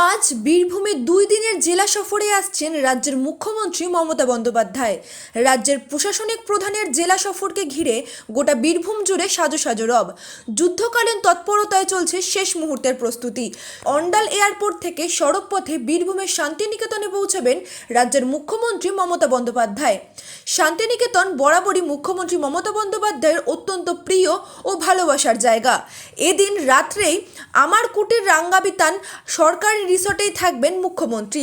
আজ বীরভূমে দুই দিনের জেলা সফরে আসছেন রাজ্যের মুখ্যমন্ত্রী মমতা বন্দ্যোপাধ্যায়। রাজ্যের প্রশাসনিক প্রধানের জেলা সফরকে ঘিরে গোটা বীরভূম জুড়ে সাজো সাজো রব। যুদ্ধকালীন তৎপরতায় চলছে শেষ মুহূর্তের প্রস্তুতি। অন্ডাল এয়ারপোর্ট থেকে সড়ক পথে বীরভূমের শান্তিনিকেতনে পৌঁছাবেন রাজ্যের মুখ্যমন্ত্রী মমতা বন্দ্যোপাধ্যায়। শান্তিনিকেতন বরাবরই মুখ্যমন্ত্রী মমতা বন্দ্যোপাধ্যায়ের অত্যন্ত প্রিয় ও ভালোবাসার জায়গা। এদিন রাত্রেই আমার কুটির রাঙ্গাবিতান সরকারি রিসোর্টেই থাকবেন মুখ্যমন্ত্রী।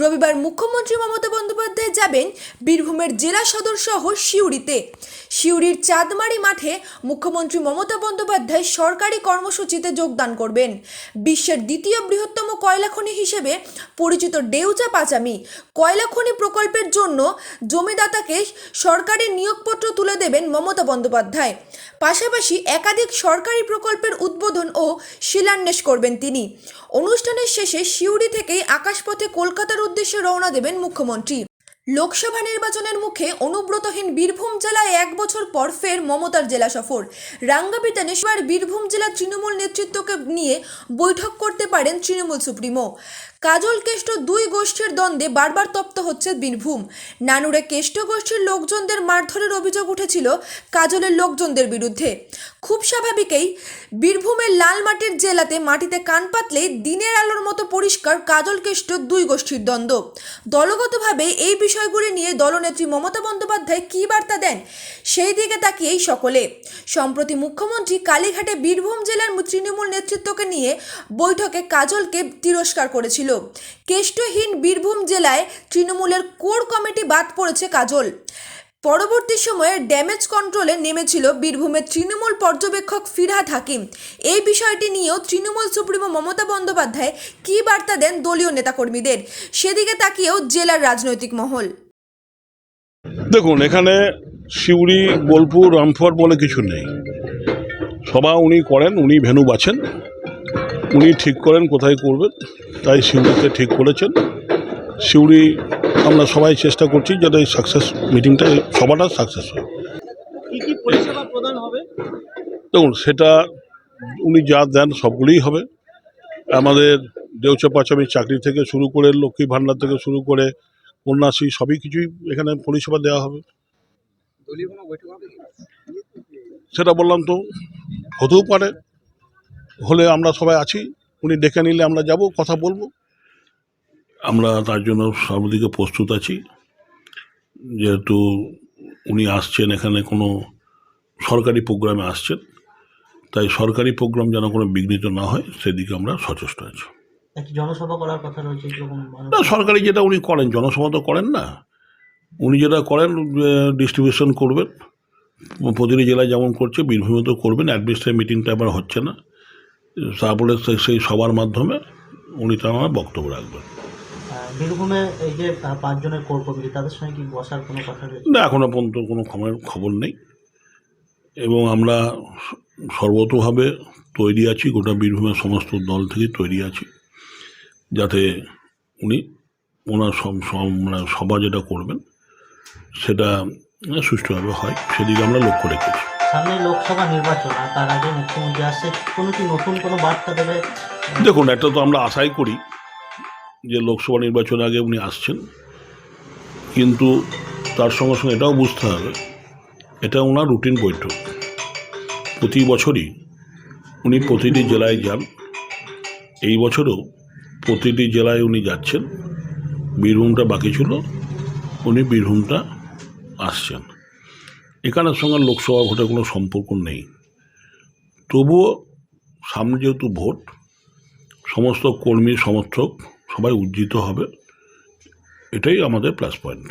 রবিবার মুখ্যমন্ত্রী মমতা বন্দ্যোপাধ্যায় যাবেন বীরভূমের জেলা সদর সহ সিউড়িতে। সিউড়ির চাঁদমারি মাঠে মুখ্যমন্ত্রী মমতা বন্দ্যোপাধ্যায় সরকারি কর্মসূচিতে যোগদান করবেন। বিশ্বের দ্বিতীয় বৃহত্তম কয়লা খনি হিসেবে পরিচিত ডেউচা পাচামি কয়লা খনি প্রকল্পের জন্য জমিদাতাকে সরকারি নিয়োগপত্র তুলে দেবেন মমতা বন্দ্যোপাধ্যায়। পাশাপাশি একাধিক সরকারি প্রকল্পের উদ্বোধন ও শিলান্যাস করবেন তিনি। অনুষ্ঠানের শেষে সিউড়ি থেকেই আকাশপথে কলকাতার উদ্দেশ্যে রওনা দেবেন মুখ্যমন্ত্রী। লোকসভা নির্বাচনের মুখে অনুব্রতহীন বীরভূম জেলায় এক বছর পর ফের মমতার জেলা সফর। রাঙ্গাবিতানে এবার বীরভূম জেলা তৃণমূল নেতৃত্বকে নিয়ে বৈঠক করতে পারেন তৃণমূল সুপ্রিমো। কাজল কেষ্ট দুই গোষ্ঠীর দ্বন্দ্বে বারবার তপ্ত হচ্ছে বীরভূম। নানুরে কেষ্ট গোষ্ঠীর লোকজনদের মারধরের অভিযোগ উঠেছিল কাজলের লোকজনদের বিরুদ্ধে। খুব স্বাভাবিকই বীরভূমের লাল মাটির জেলাতে মাটিতে কান পাতলেই দিনের আলোর মতো পরিষ্কার কাজল কেষ্ট দুই গোষ্ঠীর দ্বন্দ্ব। দলগতভাবে এই বিষয়গুলি নিয়ে দলনেত্রী মমতা বন্দ্যোপাধ্যায় কী বার্তা দেন, সেই দিকে তাকিয়েই সকলে। সম্প্রতি মুখ্যমন্ত্রী কালীঘাটে বীরভূম জেলার তৃণমূল নেতৃত্বকে নিয়ে বৈঠকে কাজলকে তিরস্কার করেছিল। কেষ্টহীন বীরভূম জেলায় তৃণমূলের কোর কমিটি বাদ পড়েছে কাজল। পরবর্তী সময়ে ড্যামেজ কন্ট্রোলে নেমেছিল বীরভূমের তৃণমূল পর্যবেক্ষক ফিরহাদ হাকিম। এই বিষয়টি নিয়েও তৃণমূল সুপ্রিমো মমতা বন্দ্যোপাধ্যায় কী বার্তা দেন দলীয় নেতাকর্মীদের? সেদিকে তাকিয়েও জেলার রাজনৈতিক মহল। দেখুন, এখানে সিউড়ি, বোলপুর রামপুর বলে কিছু নেই। সভা উনি করেন, উনি ভেনু বাছেন। উনি ঠিক করেন কোথায় করবেন, তাই সিউড়িতে ঠিক করেছেন। সিউড়ি আমরা সবাই চেষ্টা করছি যাতে এই সাকসেস মিটিংটা সভাটা সাকসেস হয় কি কি পরিষেবা প্রদান হবে? দেখুন সেটা উনি যা দেন সবগুলোই হবে। আমাদের দেউচা পাচামি চাকরি থেকে শুরু করে লক্ষ্মী ভাণ্ডার থেকে শুরু করে কন্যাশ্রী সবই কিছুই এখানে পরিষেবা দেওয়া হবে। সেটা বললাম তো হতেও পারে। হলে আমরা সবাই আছি উনি ডেকে নিলে আমরা যাব কথা বলব। আমরা তার জন্য সর্বদিকে প্রস্তুত আছি। যেহেতু উনি আসছেন এখানে কোনো সরকারি প্রোগ্রামে আসছেন তাই সরকারি প্রোগ্রাম যেন কোনো বিঘ্নিত না হয় সেদিকে আমরা সচেষ্ট আছি। একটি জনসভা করার কথা রয়েছে না সরকারি যেটা উনি করেন জনসভা তো করেন না। উনি যেটা করেন ডিস্ট্রিবিউশন করবেন। প্রতিটি জেলায় যেমন করছে বীরভূমে তো করবেন অ্যাডমিনিস্ট্রেটিভ মিটিংটা এবার হচ্ছে না। তারপরে সেই সবার মাধ্যমে উনি তার আমার বক্তব্য রাখবেন। বীরভূমে এই যে পাঁচজনের কোর কমিটি তাদের সঙ্গে কি বসার কোনো কথা না এখনও পর্যন্ত কোনো খবর খবর নেই। এবং আমরা সর্বতভাবে তৈরি আছি গোটা বীরভূমের সমস্ত দল থেকে তৈরি আছি যাতে উনি ওনার মানে সভা যেটা করবেন সেটা সুষ্ঠুভাবে হয়। সেদিকে আমরা লক্ষ্য রেখেছি। সামনে লোকসভা নির্বাচন আর তার আগে মুখ্যমন্ত্রী আসছে কোনো কি নতুন কোনো বার্তা দেবে? দেখুন একটা তো আমরা আশাই করি যে লোকসভা নির্বাচন আগে উনি আসছেন, কিন্তু তার সঙ্গে সঙ্গে এটাও বুঝতে হবে, এটা ওনার রুটিন বৈঠক। প্রতি বছরই উনি প্রতিটি জেলায় যান। এই বছরও প্রতিটি জেলায় উনি যাচ্ছেন। বীরভূমটা বাকি ছিল, উনি বীরভূমটা আসছেন। এখানের সঙ্গে লোকসভা ভোটের কোনো সম্পর্ক নেই। তবুও সামনে যেহেতু ভোট, সমস্ত কর্মী সমর্থক সবাই উজ্জীত হবে। এটাই আমাদের প্লাস পয়েন্ট